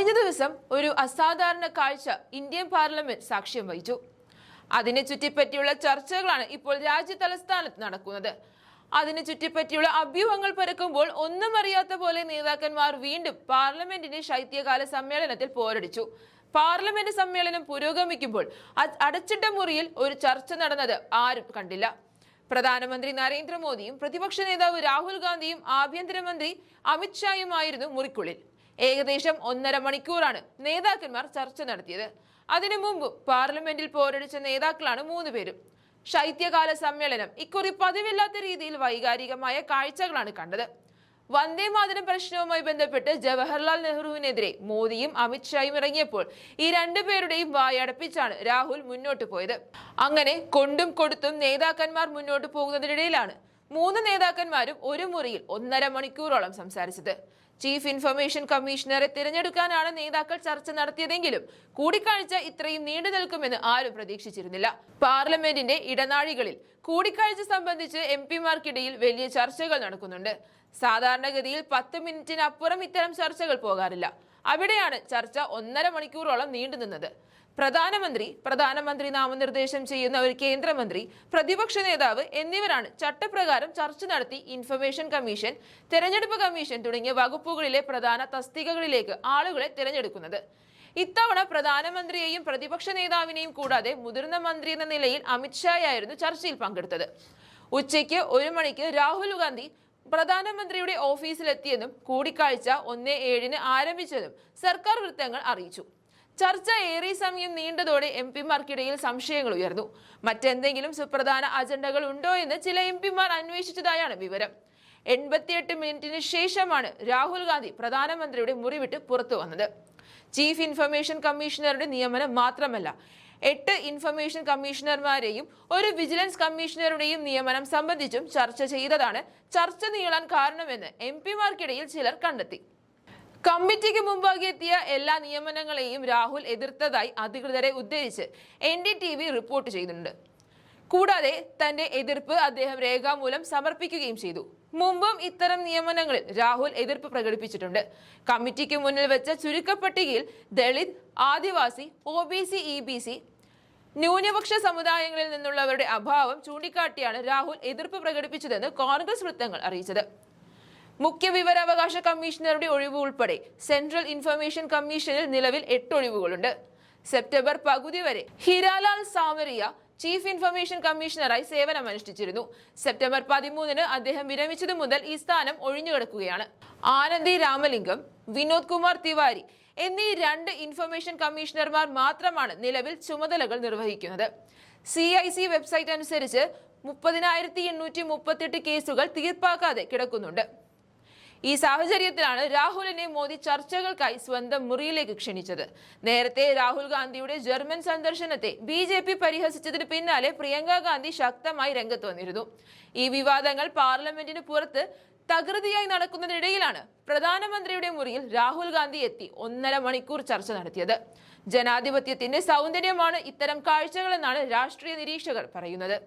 കഴിഞ്ഞ ദിവസം ഒരു അസാധാരണ കാഴ്ച ഇന്ത്യൻ പാർലമെന്റ് സാക്ഷ്യം വഹിച്ചു. അതിനെ ചുറ്റിപ്പറ്റിയുള്ള ചർച്ചകളാണ് ഇപ്പോൾ രാജ്യ തലസ്ഥാനത്ത് നടക്കുന്നത്. അതിനെ ചുറ്റിപ്പറ്റിയുള്ള അഭ്യൂഹങ്ങൾ പരക്കുമ്പോൾ ഒന്നും അറിയാത്ത പോലെ നേതാക്കന്മാർ വീണ്ടും പാർലമെന്റിന്റെ ശൈത്യകാല സമ്മേളനത്തിൽ പോരടിച്ചു. പാർലമെന്റ് സമ്മേളനം പുരോഗമിക്കുമ്പോൾ അടച്ചിട്ട മുറിയിൽ ഒരു ചർച്ച നടന്നത് ആരും കണ്ടില്ല. പ്രധാനമന്ത്രി നരേന്ദ്രമോദിയും പ്രതിപക്ഷ നേതാവ് രാഹുൽ ഗാന്ധിയും ആഭ്യന്തരമന്ത്രി അമിത്ഷായുമായിരുന്നു മുറിക്കുള്ളിൽ. ഏകദേശം ഒന്നര മണിക്കൂറാണ് നേതാക്കന്മാർ ചർച്ച നടത്തിയത്. അതിനു മുമ്പ് പാർലമെന്റിൽ പോരടിച്ച നേതാക്കളാണ് മൂന്ന് പേരും. ശൈത്യകാല സമ്മേളനം ഇക്കുറി പതിവില്ലാത്ത രീതിയിൽ വൈകാരികമായ കാഴ്ചകളാണ് കണ്ടത്. വന്ദേ മാതരം പ്രശ്നവുമായി ബന്ധപ്പെട്ട് ജവഹർലാൽ നെഹ്റുവിനെതിരെ മോദിയും അമിത്ഷായും ഇറങ്ങിയപ്പോൾ ഈ രണ്ടുപേരുടെയും വായടപ്പിച്ചാണ് രാഹുൽ മുന്നോട്ട് പോയത്. അങ്ങനെ കൊണ്ടും കൊടുത്തും നേതാക്കന്മാർ മുന്നോട്ട് പോകുന്നതിനിടയിലാണ് മൂന്ന് നേതാക്കന്മാരും ഒരു മുറിയിൽ ഒന്നര മണിക്കൂറോളം സംസാരിച്ചത്. ചീഫ് ഇൻഫർമേഷൻ കമ്മീഷണറെ തിരഞ്ഞെടുക്കാനാണ് നേതാക്കൾ ചർച്ച നടത്തിയതെങ്കിലും കൂടിക്കാഴ്ച ഇത്രയും നീണ്ടു നിൽക്കുമെന്ന് ആരും പ്രതീക്ഷിച്ചിരുന്നില്ല. പാർലമെന്റിന്റെ ഇടനാഴികളിൽ കൂടിക്കാഴ്ച സംബന്ധിച്ച് എം പിമാർക്കിടയിൽ വലിയ ചർച്ചകൾ നടക്കുന്നുണ്ട്. സാധാരണഗതിയിൽ പത്ത് മിനിറ്റിനപ്പുറം ഇത്തരം ചർച്ചകൾ പോകാറില്ല. അവിടെയാണ് ചർച്ച ഒന്നര മണിക്കൂറോളം നീണ്ടുനിന്നത് പ്രധാനമന്ത്രി പ്രധാനമന്ത്രി നാമനിർദ്ദേശം ചെയ്യുന്ന ഒരു കേന്ദ്രമന്ത്രി പ്രതിപക്ഷ നേതാവ് എന്നിവരാണ് ചട്ടപ്രകാരം ചർച്ച നടത്തി ഇൻഫർമേഷൻ കമ്മീഷൻ തെരഞ്ഞെടുപ്പ് കമ്മീഷൻ തുടങ്ങിയ വകുപ്പുകളിലെ പ്രധാന തസ്തികകളിലേക്ക് ആളുകളെ തിരഞ്ഞെടുക്കുന്നത്. ഇത്തവണ പ്രധാനമന്ത്രിയെയും പ്രതിപക്ഷ നേതാവിനെയും കൂടാതെ മുതിർന്ന മന്ത്രി എന്ന നിലയിൽ അമിത്ഷായായിരുന്നു ചർച്ചയിൽ പങ്കെടുത്തത്. ഉച്ചയ്ക്ക് ഒരു മണിക്ക് രാഹുൽ ഗാന്ധി പ്രധാനമന്ത്രിയുടെ ഓഫീസിലെത്തിയെന്നും കൂടിക്കാഴ്ച ഒന്ന് ഏഴിന് ആരംഭിച്ചതും സർക്കാർ വൃത്തങ്ങൾ അറിയിച്ചു. ചർച്ച ഏറെ സമയം നീണ്ടതോടെ എം പിമാർക്കിടയിൽ സംശയങ്ങൾ ഉയർന്നു. മറ്റെന്തെങ്കിലും സുപ്രധാന അജണ്ടകൾ ഉണ്ടോ എന്ന് ചില എം പിമാർ അന്വേഷിച്ചതായാണ് വിവരം. എൺപത്തിയെട്ട് മിനിറ്റിന് ശേഷമാണ് രാഹുൽ ഗാന്ധി പ്രധാനമന്ത്രിയുടെ മുറിവിട്ട് പുറത്തു വന്നത്. ചീഫ് ഇൻഫർമേഷൻ കമ്മീഷണറുടെ നിയമനം മാത്രമല്ല എട്ട് ഇൻഫർമേഷൻ കമ്മീഷണർമാരെയും ഒരു വിജിലൻസ് കമ്മീഷണറുടെയും നിയമനം സംബന്ധിച്ചും ചർച്ച ചെയ്തതാണ്. ചർച്ച നീളാൻ കാരണമെന്ന് എം പിമാർക്കിടയിൽ ചിലർ കണ്ടെത്തി. കമ്മിറ്റിക്ക് മുമ്പാകെ എത്തിയ എല്ലാ നിയമനങ്ങളെയും രാഹുൽ എതിർത്തതായി അധികൃതരെ ഉദ്ധരിച്ച് N D T V report ചെയ്തിട്ടുണ്ട്. കൂടാതെ തന്റെ എതിർപ്പ് അദ്ദേഹം രേഖാമൂലം സമർപ്പിക്കുകയും ചെയ്തു. മുമ്പും ഇത്തരം നിയമനങ്ങളിൽ രാഹുൽ എതിർപ്പ് പ്രകടിപ്പിച്ചിട്ടുണ്ട്. കമ്മിറ്റിക്ക് മുന്നിൽ വെച്ച ചുരുക്കപ്പട്ടികയിൽ Dalit Adivasi O B C E B C ന്യൂനപക്ഷ സമുദായങ്ങളിൽ നിന്നുള്ളവരുടെ അഭാവം ചൂണ്ടിക്കാട്ടിയാണ് രാഹുൽ എതിർപ്പ് പ്രകടിപ്പിച്ചതെന്ന് കോൺഗ്രസ് വൃത്തങ്ങൾ അറിയിച്ചത്. മുഖ്യ വിവരാവകാശ കമ്മീഷണറുടെ ഒഴിവ് ഉൾപ്പെടെ സെൻട്രൽ ഇൻഫർമേഷൻ കമ്മീഷനിൽ നിലവിൽ എട്ട് ഒഴിവുകളുണ്ട്. സെപ്റ്റംബർ പകുതി വരെ ഹിരാലാൽ സാമറിയ ചീഫ് ഇൻഫർമേഷൻ കമ്മീഷണറായി സേവനമനുഷ്ഠിച്ചിരുന്നു. സെപ്റ്റംബർ പതിമൂന്നിന് അദ്ദേഹം വിരമിച്ചതു മുതൽ ഈ സ്ഥാനം ഒഴിഞ്ഞുകിടക്കുകയാണ്. ആനന്ദി രാമലിംഗം വിനോദ് കുമാർ തിവാരി എന്നീ രണ്ട് ഇൻഫർമേഷൻ കമ്മീഷണർമാർ മാത്രമാണ് നിലവിൽ ചുമതലകൾ നിർവഹിക്കുന്നത്. സി ഐ സി വെബ്സൈറ്റ് അനുസരിച്ച് മുപ്പതിനായിരത്തി എണ്ണൂറ്റി മുപ്പത്തെട്ട് കേസുകൾ തീർപ്പാക്കാതെ കിടക്കുന്നുണ്ട്. ഈ സാഹചര്യത്തിലാണ് രാഹുലിനെ മോദി ചർച്ചകൾക്കായി സ്വന്തം മുറിയിലേക്ക് ക്ഷണിച്ചത്. നേരത്തെ രാഹുൽ ഗാന്ധിയുടെ ജർമ്മൻ സന്ദർശനത്തെ ബി ജെ പി പരിഹസിച്ചതിന് പിന്നാലെ പ്രിയങ്ക ഗാന്ധി ശക്തമായി രംഗത്ത് വന്നിരുന്നു. ഈ വിവാദങ്ങൾ പാർലമെന്റിന് പുറത്ത് തകൃതിയായി നടക്കുന്നതിനിടയിലാണ് പ്രധാനമന്ത്രിയുടെ മുറിയിൽ രാഹുൽ ഗാന്ധി എത്തി ഒന്നര മണിക്കൂർ ചർച്ച നടത്തിയത്. ജനാധിപത്യത്തിന്റെ സൗന്ദര്യമാണ് ഇത്തരം കാഴ്ചകളെന്നാണ് രാഷ്ട്രീയ നിരീക്ഷകർ പറയുന്നത്.